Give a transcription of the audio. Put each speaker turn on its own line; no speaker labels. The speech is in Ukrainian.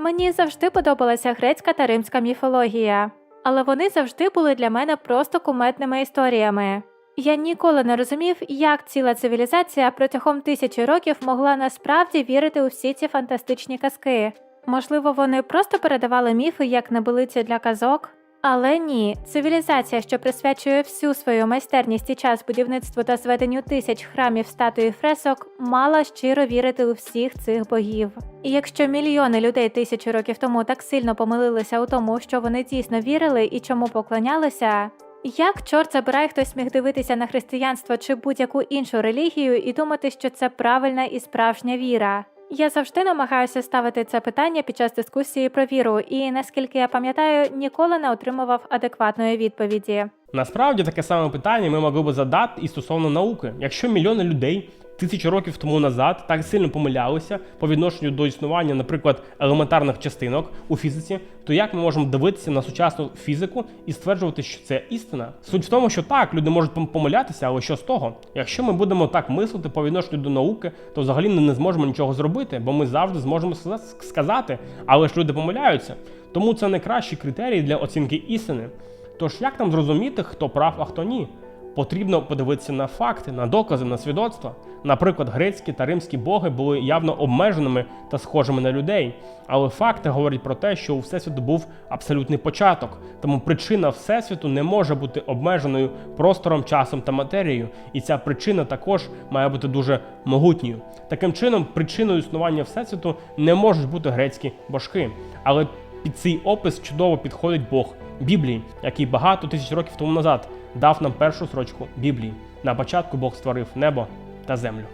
Мені завжди подобалася грецька та римська міфологія, але вони завжди були для мене просто куметними історіями. Я ніколи не розумів, як ціла цивілізація протягом тисячі років могла насправді вірити у всі ці фантастичні казки. Можливо, вони просто передавали міфи як небилиці для казок. Але ні, цивілізація, що присвячує всю свою майстерність і час будівництву та зведенню тисяч храмів, статуї фресок, мала щиро вірити у всіх цих богів. І якщо мільйони людей тисячі років тому так сильно помилилися у тому, що вони дійсно вірили і чому поклонялися, як чорт забирай хтось міг дивитися на християнство чи будь-яку іншу релігію і думати, що це правильна і справжня віра? Я завжди намагаюся ставити це питання під час дискусії про віру, і наскільки я пам'ятаю, ніколи не отримував адекватної відповіді.
Насправді таке саме питання ми могли би задати і стосовно науки. Якщо мільйони людей тисячі років тому назад так сильно помилялися по відношенню до існування, наприклад, елементарних частинок у фізиці, то як ми можемо дивитися на сучасну фізику і стверджувати, що це істина? Суть в тому, що так, люди можуть помилятися, але що з того? Якщо ми будемо так мислити по відношенню до науки, то взагалі ми не зможемо нічого зробити, бо ми завжди зможемо сказати, але ж люди помиляються. Тому це найкращий критерій для оцінки істини. Тож як нам зрозуміти, хто прав, а хто ні? Потрібно подивитися на факти, на докази, на свідоцтва. Наприклад, грецькі та римські боги були явно обмеженими та схожими на людей, але факти говорять про те, що у всесвіту був абсолютний початок, тому причина всесвіту не може бути обмеженою простором, часом та матерією, і ця причина також має бути дуже могутньою. Таким чином, причиною існування всесвіту не можуть бути грецькі божки, але під цей опис чудово підходить Бог Біблії, який багато тисяч років тому назад дав нам першу строчку Біблії. На початку Бог створив небо та землю.